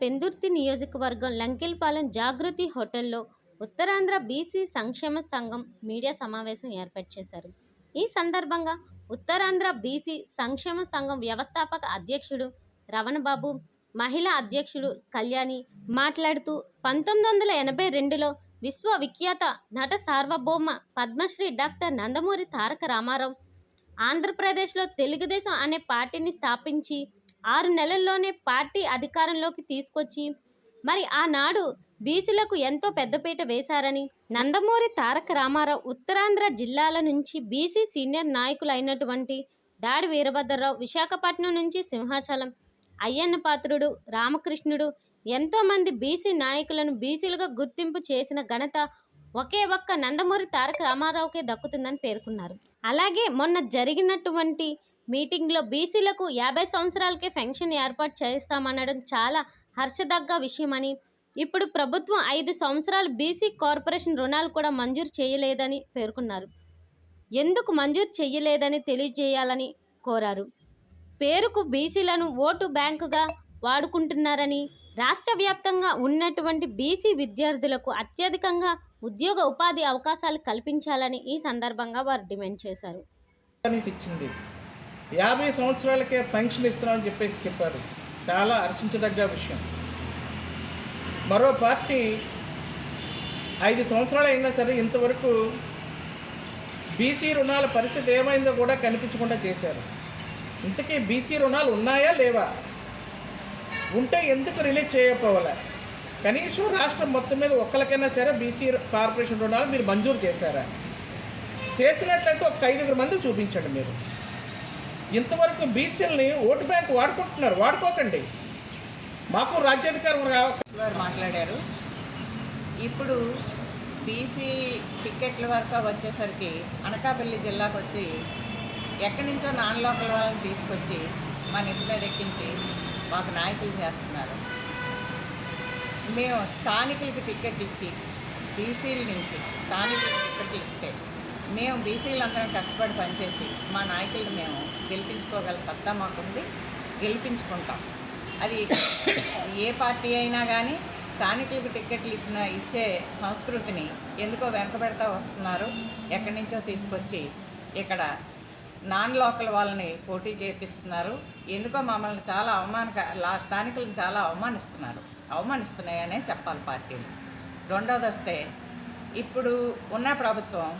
పెందుర్తి నియోజకవర్గం లంకెల్పాలెం జాగృతి హోటల్లో ఉత్తరాంధ్ర బీసీ సంక్షేమ సంఘం మీడియా సమావేశం ఏర్పాటు చేశారు. ఈ సందర్భంగా ఉత్తరాంధ్ర బీసీ సంక్షేమ సంఘం వ్యవస్థాపక అధ్యక్షుడు రవణబాబు మహిళా అధ్యక్షుడు కళ్యాణి మాట్లాడుతూ పంతొమ్మిది వందల ఎనభై రెండులో విశ్వవిఖ్యాత నట సార్వభౌమ పద్మశ్రీ డాక్టర్ నందమూరి తారక రామారావు ఆంధ్రప్రదేశ్లో తెలుగుదేశం అనే పార్టీని స్థాపించి ఆరు నెలల్లోనే పార్టీ అధికారంలోకి తీసుకొచ్చి మరి ఆనాడు బీసీలకు ఎంతో పెద్దపీట వేశారని. నందమూరి తారక రామారావు ఉత్తరాంధ్ర జిల్లాల నుంచి బీసీ సీనియర్ నాయకులు అయినటువంటి దాడి వీరభద్రరావు విశాఖపట్నం నుంచి సింహాచలం అయ్యన్న పాత్రుడు రామకృష్ణుడు ఎంతోమంది బీసీ నాయకులను బీసీలుగా గుర్తింపు చేసిన ఘనత ఒకే ఒక్క నందమూరి తారక రామారావుకే దక్కుతుందని పేర్కొన్నారు. అలాగే మొన్న జరిగినటువంటి మీటింగ్లో బీసీలకు యాభై సంవత్సరాలకే పెన్షన్ ఏర్పాటు చేస్తామనడం చాలా హర్షదగ్గ విషయమని ఇప్పుడు ప్రభుత్వం ఐదు సంవత్సరాలు బీసీ కార్పొరేషన్ రుణాలు కూడా మంజూరు చేయలేదని పేర్కొన్నారు. ఎందుకు మంజూరు చేయలేదని తెలియజేయాలని కోరారు. పేరుకు బీసీలను ఓటు బ్యాంకుగా వాడుకుంటున్నారని రాష్ట్ర వ్యాప్తంగా ఉన్నటువంటి బీసీ విద్యార్థులకు అత్యధికంగా ఉద్యోగ ఉపాధి అవకాశాలు కల్పించాలని ఈ సందర్భంగా వారు డిమాండ్ చేశారు. యాభై సంవత్సరాలకే పెన్షన్ ఇస్తున్నామని చెప్పేసి చెప్పారు. చాలా హర్షించదగ్గ విషయం. మరో పార్టీ ఐదు సంవత్సరాలు అయినా సరే ఇంతవరకు బీసీ రుణాల పరిస్థితి ఏమైందో కూడా కనిపించకుండా చేశారు. ఇంతకీ బీసీ రుణాలు ఉన్నాయా లేవా? ఉంటే ఎందుకు రిలీజ్ చేయకపోవాలా? కనీసం రాష్ట్రం మొత్తం మీద ఒక్కరికైనా సరే బీసీ కార్పొరేషన్ రుణాలు మీరు మంజూరు చేశారా? చేసినట్లయితే ఒక ఐదుగురు మంది చూపించండి మీరు. ఇంతవరకు బీసీలని ఓటు బ్యాంక్ వాడుకుంటున్నారు వాడుకోకండి. మాకు రాజ్యాధికారం రా మాట్లాడారు. ఇప్పుడు బీసీ టిక్కెట్ల వరకు వచ్చేసరికి అనకాపల్లి జిల్లాకు వచ్చి ఎక్కడి నుంచో నాన్ లోకల్ వాళ్ళని తీసుకొచ్చి మన ఇంటి మీద ఎక్కించి మాకు నాయకులు చేస్తున్నారు. మేము స్థానికులకి టికెట్ ఇచ్చి బీసీల నుంచి స్థానికులకి టికెట్లు ఇస్తే మేము బీసీలందరం కష్టపడి పనిచేసి మా నాయకులను మేము గెలిపించుకోగల సత్తా మాకుంది. గెలిపించుకుంటాం. అది ఏ పార్టీ అయినా కానీ స్థానికులకు టిక్కెట్లు ఇచ్చిన ఇచ్చే సంస్కృతిని ఎందుకో వెనకబెడతా వస్తున్నారు. ఎక్కడి నుంచో తీసుకొచ్చి ఇక్కడ నాన్ లోకల్ వాళ్ళని పోటీ చేపిస్తున్నారు. ఎందుకో మమ్మల్ని చాలా అవమానక స్థానికులను చాలా అవమానిస్తున్నారు. అవమానిస్తున్నాయనే చెప్పాలి పార్టీలు. రెండోది వస్తే ఇప్పుడు ఉన్న ప్రభుత్వం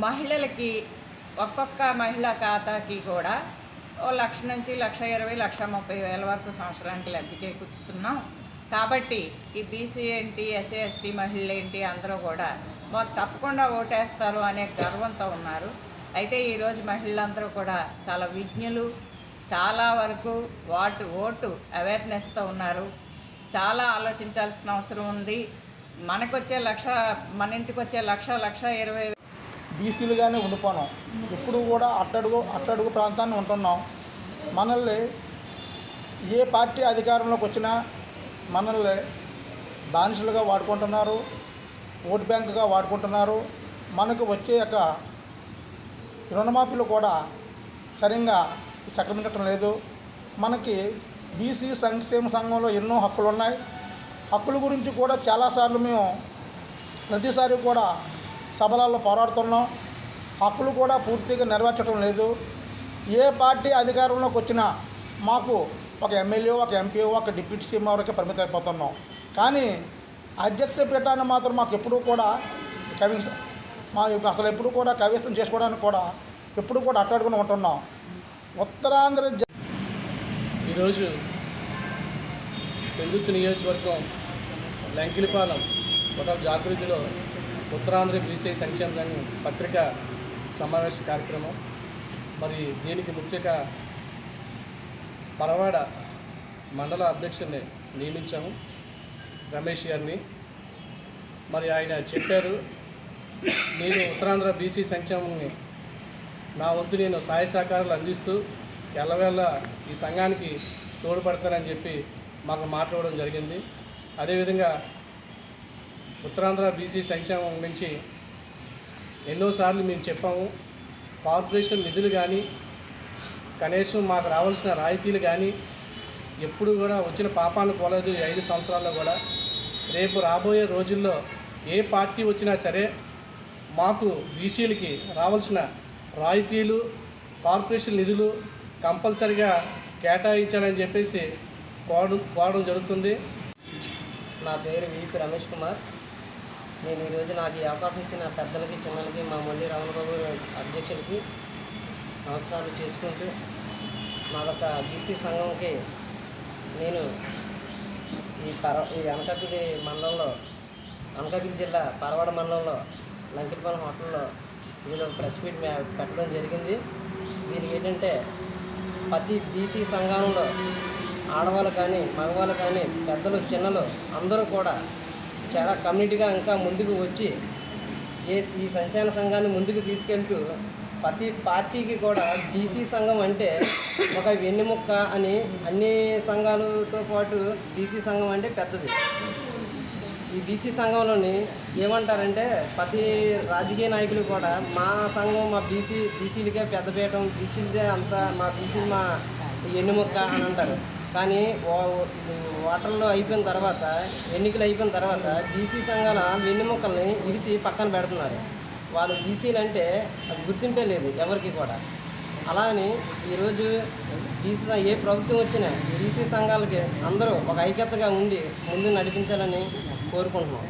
మహిళలకి ఒక్కొక్క మహిళా ఖాతాకి కూడా ఓ లక్ష నుంచి లక్ష ఇరవై లక్ష ముప్పై వేల వరకు సంవత్సరానికి లబ్ధి చేకూర్చుతున్నాం. కాబట్టి ఈ బీసీ ఏంటి ఎస్సీ ఎస్టీ మహిళలు ఏంటి అందరూ కూడా మాకు తప్పకుండా ఓటేస్తారు అనే గర్వంతో ఉన్నారు. అయితే ఈరోజు మహిళలందరూ కూడా చాలా విజ్ఞులు చాలా వరకు వాటు ఓటు అవేర్నెస్తో ఉన్నారు. చాలా ఆలోచించాల్సిన అవసరం ఉంది. మనకొచ్చే లక్ష మన ఇంటికి వచ్చే లక్ష లక్ష ఇరవై బీసీలుగానే ఉండిపోనాం. ఇప్పుడు కూడా అట్టడుగు అట్టడుగు ప్రాంతాన్ని ఉంటున్నాం. మనల్ని ఏ పార్టీ అధికారంలోకి వచ్చినా మనల్ని బానిసలుగా వాడుకుంటున్నారు ఓటు బ్యాంకుగా వాడుకుంటున్నారు. మనకు వచ్చే యొక్క రుణమాఫీలు కూడా సరిగ్గా చక్కమించటం లేదు. మనకి బీసీ సంక్షేమ సంఘంలో ఎన్నో హక్కులు ఉన్నాయి హక్కుల గురించి కూడా చాలాసార్లు మేము ప్రతిసారి కూడా సభలలో పోరాడుతున్నాం. హక్కులు కూడా పూర్తిగా నెరవేర్చడం లేదు. ఏ పార్టీ అధికారంలోకి వచ్చినా మాకు ఒక ఎమ్మెల్యే ఒక ఎంపీ ఒక డిప్యూటీ సీఎం వరకే పరిమితం అయిపోతున్నాం. కానీ అధ్యక్ష పీఠాన్ని మాత్రం మాకు ఎప్పుడూ కూడా కవి మా అసలు ఎప్పుడు కూడా కవిత్వం చేసుకోవడానికి కూడా ఎప్పుడు కూడా అట్టాడుకుని ఉంటున్నాం. ఉత్తరాంధ్ర జ- ఈరోజు పెందుతు నియోజకవర్గం లంకిలిపాలెం ఒక జాగృతిలో ఉత్తరాంధ్ర బీసీ సంక్షేమ సంఘం పత్రిక సమావేశ కార్యక్రమం. మరి దీనికి ముఖ్యంగా పరవాడ మండల అధ్యక్షుడిని నియమించాము రమేష్ గారిని. మరి ఆయన చెప్పారు నేను ఉత్తరాంధ్ర బీసీ సంక్షేమంని నా వంతు నేను సహాయ సహకారాలు అందిస్తూ ఎల్లవేళ ఈ సంఘానికి తోడ్పడతానని చెప్పి మాకు మాట్లాడడం జరిగింది. అదేవిధంగా ఉత్తరాంధ్ర బీసీ సంక్షేమం గురించి ఎన్నోసార్లు మేము చెప్పాము. కార్పొరేషన్ నిధులు కానీ కనీసం మాకు రావాల్సిన రాయితీలు కానీ ఎప్పుడు కూడా వచ్చిన పాపాన్ని పోలేదు ఈ ఐదు సంవత్సరాల్లో కూడా. రేపు రాబోయే రోజుల్లో ఏ పార్టీ వచ్చినా సరే మాకు బీసీలకి రావాల్సిన రాయితీలు కార్పొరేషన్ నిధులు కంపల్సరిగా కేటాయించాలని చెప్పేసి కోరడం కోరడం జరుగుతుంది. నా పేరు విపి రమేష్ కుమార్. నేను ఈరోజు నాకు ఈ అవకాశం ఇచ్చిన పెద్దలకి చిన్నలకి మా మల్లి రామబాబు అధ్యక్షుడికి నమస్కారాలు చేసుకుంటూ మా యొక్క బీసీ సంఘంకి నేను ఈ పర ఈ అనకాపల్లి మండలంలో అనకాపల్లి జిల్లా పరవాడ మండలంలో లంకిపాలెం హోటల్లో వీళ్ళు ప్రెస్ మీట్ పెట్టడం జరిగింది. దీనికి ఏంటంటే ప్రతి బీసీ సంఘంలో ఆడవాళ్ళు కానీ మగవాళ్ళు కానీ పెద్దలు చిన్నలు అందరూ కూడా చాలా కమ్యూనిటీగా ఇంకా ముందుకు వచ్చి ఏ ఈ సంచలన సంఘాన్ని ముందుకు తీసుకెళ్తూ ప్రతి పార్టీకి కూడా బీసీ సంఘం అంటే ఒక వెన్నెముక్క అని అన్ని సంఘాలతో పాటు బీసీ సంఘం అంటే పెద్దది. ఈ బీసీ సంఘంలోని ఏమంటారంటే ప్రతి రాజకీయ నాయకులు కూడా మా సంఘం మా బీసీ బీసీలకే పెద్దపీయటం బీసీలదే అంతా మా బీసీ మా ఎన్నుముక్క అని అంటారు. కానీ ఓటర్లు అయిపోయిన తర్వాత ఎన్నికలు అయిపోయిన తర్వాత బీసీ సంఘాల వెన్నుముక్కల్ని ఇరిసి పక్కన పెడుతున్నారు. వాళ్ళు బీసీలు అంటే అది గుర్తింపే లేదు ఎవరికి కూడా. అలా అని ఈరోజు బీసీ ఏ ప్రభుత్వం వచ్చినా బీసీ సంఘాలకి అందరూ ఒక ఐక్యతగా ఉండి ముందు నడిపించాలని కోరుకుంటున్నాం.